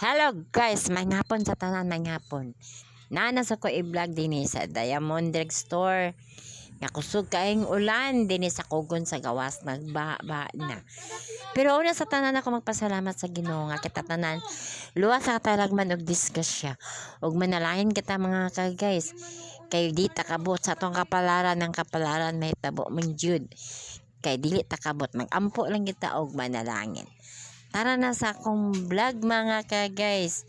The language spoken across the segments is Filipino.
Hello guys, may ngapon sa tanan, may ngapon. Nanas ako i-vlog din eh sa Diamond Drug Store. Nga kaing ulan din eh sa kugon sa gawas nagba na. Pero una sa tanan ako magpasalamat sa Ginoo nga kita tanan. Luwas sa talagman og diskusya. Og manalahin kita mga ka guys. Kay di takabot sa tong kapalaran ng kapalaran may tabo mong Jude. Kay dili takabot magampo lang kita og manalangin. Tara na sa akong vlog mga ka guys.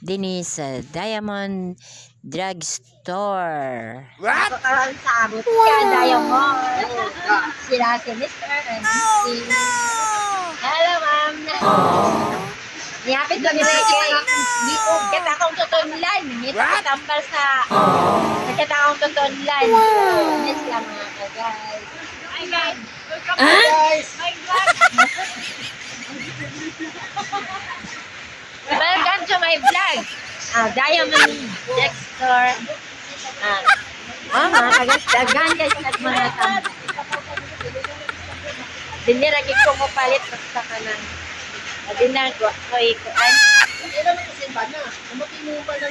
Dini sa Diamond Drug Store. Pagkaroon sa abot ka, Diamond. Sila si Mr. and si... Hello, ma'am. Niyapit ko ni Reke. Di ko kita akong tutunlan. Ngito ko tambal sa... Kita akong tutunlan. Yes lang mga ka-guys. Hi, guys. Welcome Ah? guys. My vlog. Welcome to my vlog. Ah, Diamond Store. Ah, oh, mga kagasdagan guys at mga tam. Diniragi ko mo palit basta ka ng Adinagwa ko ikuan. Hindi naman kasi ba na? Umuti mo pa yun.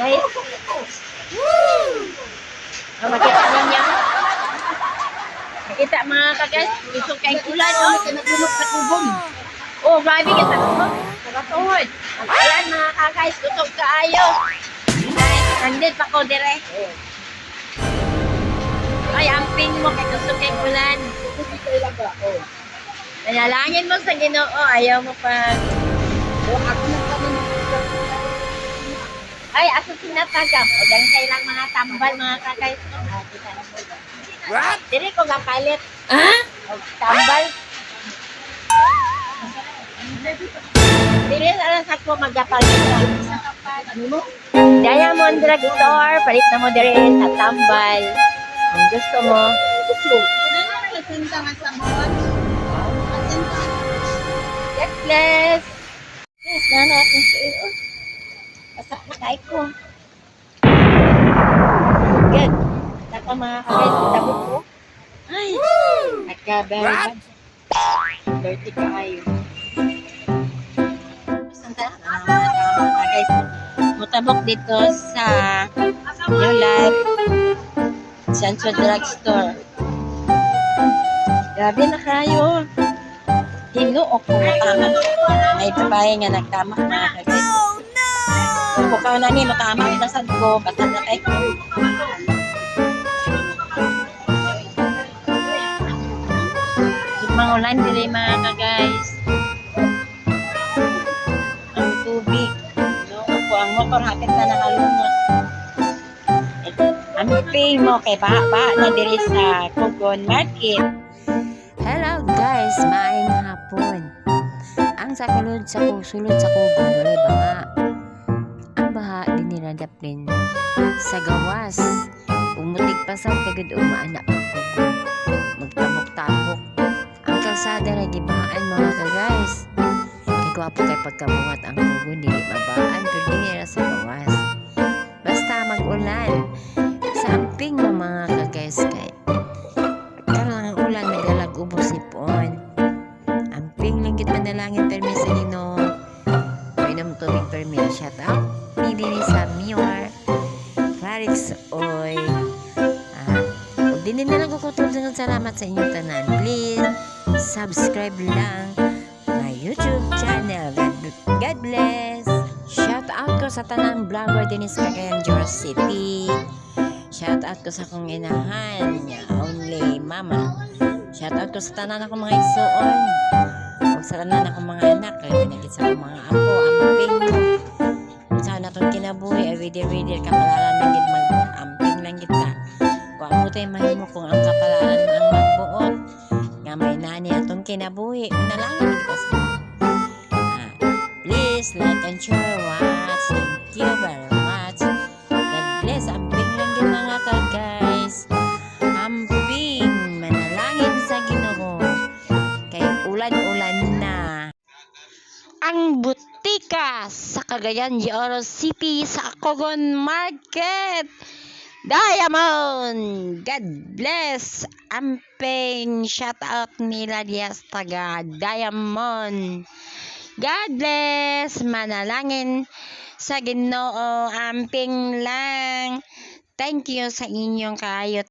Guys. Oh, makita ninyo. Makita mga kagas. Gusto kay ulan. Oh, Nagulog sa kubong. oh grabe ka sa tuhod. Sa tuhod. Ayan mga kagais. Kusog kaayo. Guys, nandit pa ko dire. Ay, amping mo kay gusto kay ulan. Nanalangin mo sa ginoo. Ayaw mo pa. Ay, aso sinatagam. O, dyan kailang mga tambal, mga kita na po. What? Dili ko gapalit. Ah? O, tambal. Dili na lang sa ko magapalit. Ano mo? Diamond Drug Store. Palit na mo dire sa tambal. Kung gusto mo. Nga. Yes, na natin sa iyo. Pasak na kay ko. Good. Saka mga kagay, tabot ko. Ay. Nagka-very bad. Dirty ka kayo. Santa, mga kagay. Mutabok dito sa New Life Central Drugstore. Grabe na kayo. Hinuok ko tama. May babae nga nagtama mga kagay. Kung ko na ni matama ita sad ko basta na tay ko. Mga ulan dili mga ka-guys. Ang tubig. No, ko ang motor hatid na nakalungot. Ang pay mo kay ba ba na diri sa Kugon Market. Hello guys, maayong hapon. Ang sakulod sa sulod sa kugon, walay banga. Ang baha din niradapin sa gawas. Umutig pa sa kagad umaana ang kugon. Magtabok-tabok. Kalsada na gibaan mga ka-guys. Kay gwapo kay pagkabuhat ang kugon, dili mabaan, pero dili na sa gawas. Basta mag-ulan. Samping mo mga ka-guys kay Kalang ang ulan may dalag ubos sipon. Ang ping lang gid manalangin permi sa Ginoo. Painom tubig permi shout out. Pili ni sa. Clarix Oy. Ah, ug din na lang ko kutub salamat sa inyong tanan. Please subscribe lang my YouTube channel. God, bless. Shout out ko sa tanang vlogger sa Cagayan City. Shout out ko sa akong inahan only mama. Shout out ko sa tanan ako mga igsuon. O sa tanan ako mga anak, kaya pinagit sa akong mga apo, amping saan natong kinabuhi, ay video video kapalaran lang gid mag amping lang gid ka. Kung ako tayo mahimo kung ang kapalaran kinabuhi, nalangin kita sa Ah, Please like and share watch. Thank you very much. God bless. Amping lang din mga ka-guys. Amping. Manalangin sa ginoo. Kay ulan-ulan na. Ang butika sa Cagayan de Oro City sa Cogon Market. Diamond! God bless! Amping! Shout out nila diya sa taga Diamond. God bless. Manalangin sa Ginoo amping lang. Thank you sa inyong kaayot